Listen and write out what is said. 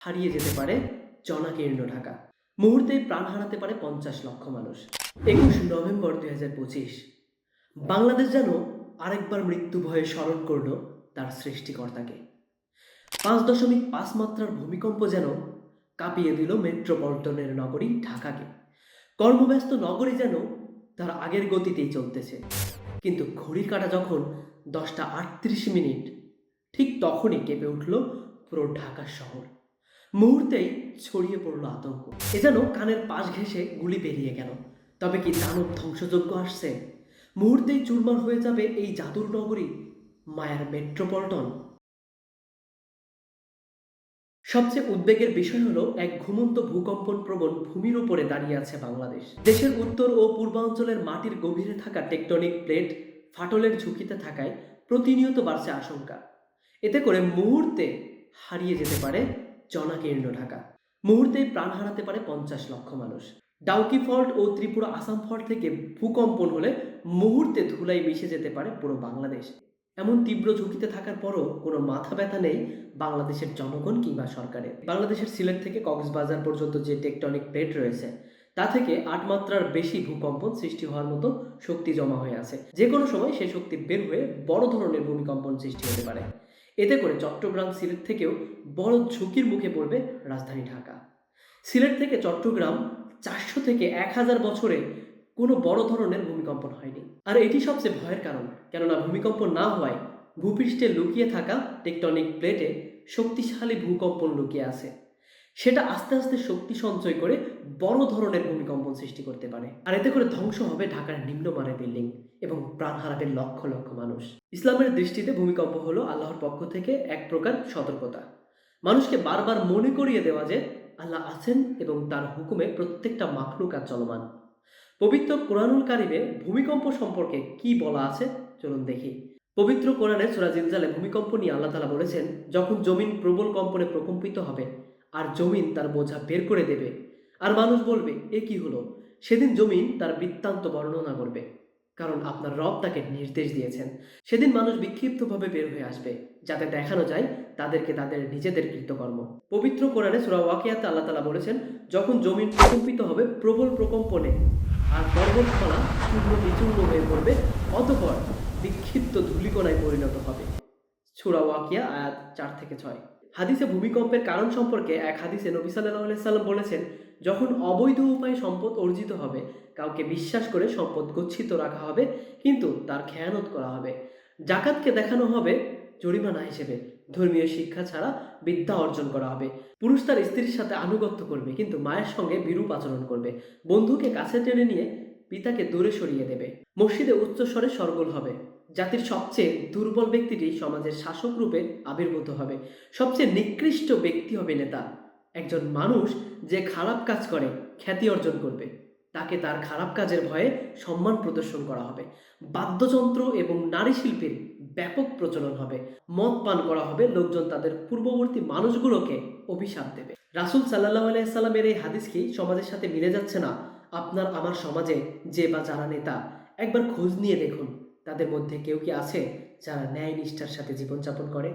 হারিয়ে যেতে পারে জনাকীর্ণ ঢাকা। মুহূর্তেই প্রাণ হারাতে পারে পঞ্চাশ লক্ষ মানুষ। একুশ নভেম্বর দুই হাজার পঁচিশ। বাংলাদেশ যেন আরেকবার মৃত্যু ভয়ে স্মরণ করল তার সৃষ্টিকর্তাকে। পাঁচ দশমিক পাঁচ মাত্রার ভূমিকম্প যেন কাঁপিয়ে দিল মেট্রোপলিটনের নগরী ঢাকাকে। কর্মব্যস্ত নগরী যেন তার আগের গতিতেই চলতেছে। কিন্তু ঘড়ির কাঁটা যখন দশটা আটত্রিশ মিনিট, ঠিক তখনই কেঁপে উঠল পুরো ঢাকা শহর। মুহূর্তেই ছড়িয়ে পড়ল আতঙ্ক। এ যেন কানের পাশ ঘেঁষে গুলি বেরিয়ে গেল। তবে কি দানব ধ্বংসযজ্ঞ আসছে? মুহূর্তেই চুরমার হয়ে যাবে এই জাদুর নগরী, মায়ার মেট্রোপলিটন। সবচেয়ে উদ্বেগের বিষয় হলো এক ঘুমন্ত ভূকম্পন প্রবণ ভূমির উপরে দাঁড়িয়ে আছে বাংলাদেশ। দেশের উত্তর ও পূর্বাঞ্চলের মাটির গভীরে থাকা টেকটনিক প্লেট ফাটলের ঝুঁকিতে থাকায় প্রতিনিয়ত বাড়ছে আশঙ্কা। এতে করে মুহূর্তে হারিয়ে যেতে পারে জনাকীর্ণ ঢাকা। মুহূর্তেই প্রাণ হারাতে পারে পঞ্চাশ লক্ষ মানুষ। ডাউকি ফল্ট ও ত্রিপুরা আসাম ফল্ট থেকে ভূকম্পন হলে মুহূর্তে ধুলাই মিশে যেতে পারে পুরো বাংলাদেশ। এমন তীব্র ঝুঁকিতে থাকার পরও কোনো মাথা ব্যথা নেই বাংলাদেশের জনগণ কিংবা সরকারের। বাংলাদেশের সিলেট থেকে কক্সবাজার পর্যন্ত যে টেকটনিক প্লেট রয়েছে, তা থেকে আট মাত্রার বেশি ভূকম্পন সৃষ্টি হওয়ার মতো শক্তি জমা হয়ে আছে। যে কোনো সময় সেই শক্তি বের হয়ে বড় ধরনের ভূমিকম্পন সৃষ্টি হতে পারে। এতে করে চট্টগ্রাম সিলেট থেকেও বড় ঝুঁকির মুখে পড়বে রাজধানী ঢাকা। সিলেট থেকে চট্টগ্রাম চারশো থেকে এক হাজার বছরে কোনো বড় ধরনের ভূমিকম্পন হয়নি। আর এটি সবচেয়ে ভয়ের কারণ, কেননা ভূমিকম্প না হওয়ায় ভূপৃষ্ঠে লুকিয়ে থাকা টেকটনিক প্লেটে শক্তিশালী ভূকম্পন লুকিয়ে আছে। সেটা আস্তে আস্তে শক্তি সঞ্চয় করে বড় ধরনের ভূমিকম্পন সৃষ্টি করতে পারে। আর এতে করে ধ্বংস হবে ঢাকার নিম্নমানের বিল্ডিং এবং প্রাণ হারাবে লক্ষ লক্ষ মানুষ। ইসলামের দৃষ্টিতে ভূমিকম্প হলো আল্লাহর পক্ষ থেকে এক প্রকার সতর্কতা। মানুষকে বারবার মনে করিয়ে দেওয়া যে আল্লাহ আছেন এবং তার হুকুমে প্রত্যেকটা মাখলুকাত চলমান। পবিত্র কোরআনুল কারিমে ভূমিকম্প সম্পর্কে কি বলা আছে চলুন দেখি। পবিত্র কোরআনে সূরা ভূমিকম্প নিয়ে আল্লাহ তালা বলেছেন, যখন জমিন প্রবল কম্পনে প্রকম্পিত হবে আর জমিন তার বোঝা বের করে দেবে। আর মানুষ বলবে, এ কি হলো? সেদিন জমিন তার বৃত্তান্ত বর্ণনা করবে, কারণ আপনার রব তাকে নির্দেশ দিয়েছেন। সেদিন মানুষ বিক্ষিপ্তভাবে বের হয়ে আসবে, যাতে দেখানো যায় তাদেরকে তাদের নিজেদের কৃতকর্ম। পবিত্র কোরআনে সুরা ওয়াকিয়াতে আল্লাহ তালা বলেছেন, যখন জমিন প্রকম্পিত হবে, প্রবল প্রকম্পনে আর পর্বতমালা চূর্ণ বিচূর্ণ হয়ে পড়বে, অতপর বিক্ষিপ্ত ধূলিকণায় পরিণত হবে। সুরা ওয়াকিয়া আয়াত চার থেকে ছয়। হাদিসে ভূমিকম্পের কারণ সম্পর্কে এক হাদিসে নবী সাল্লাহ সাল্লাম বলেছেন, যখন অবৈধ উপায়ে সম্পদ অর্জিত হবে, কাউকে বিশ্বাস করে সম্পদ গচ্ছিত রাখা হবে, কিন্তু তার খেয়ানত করা হবে। জাকাতকে দেখানো হবে জরিমানা হিসেবে। ধর্মীয় শিক্ষা ছাড়া বিদ্যা অর্জন করা হবে। পুরুষ তার স্ত্রীর সাথে আনুগত্য করবে, কিন্তু মায়ের সঙ্গে বিরূপ আচরণ করবে। বন্ধুকে কাছে টেনে নিয়ে পিতাকে দূরে সরিয়ে দেবে। মসজিদে উচ্চস্বরে সরগোল হবে। জাতির সবচেয়ে দুর্বল ব্যক্তিটি সমাজের শাসক রূপে আবির্ভূত হবে। সবচেয়ে নিকৃষ্ট ব্যক্তি হবে নেতা। একজন মানুষ যে খারাপ কাজ করে, খ্যাতি অর্জন করবে। তাকে তার খারাপ কাজের ভয়ে সম্মান প্রদর্শন করা হবে। বাদ্যযন্ত্র এবং নারী শিল্পের ব্যাপক প্রচলন হবে। মদ পান করা হবে। লোকজন তাদের পূর্ববর্তী মানুষগুলোকে অভিশাপ দেবে। রাসুল সাল্লাহ আলাইসাল্লামের এই হাদিস কি সমাজের সাথে মিলে যাচ্ছে না? আপনার, আমার সমাজে যে বা যারা নেতা, একবার খোঁজ নিয়ে দেখুন। তাদের মধ্যে কেউ কি আছে যারা ন্যায় নিষ্ঠার সাথে জীবনযাপন করে?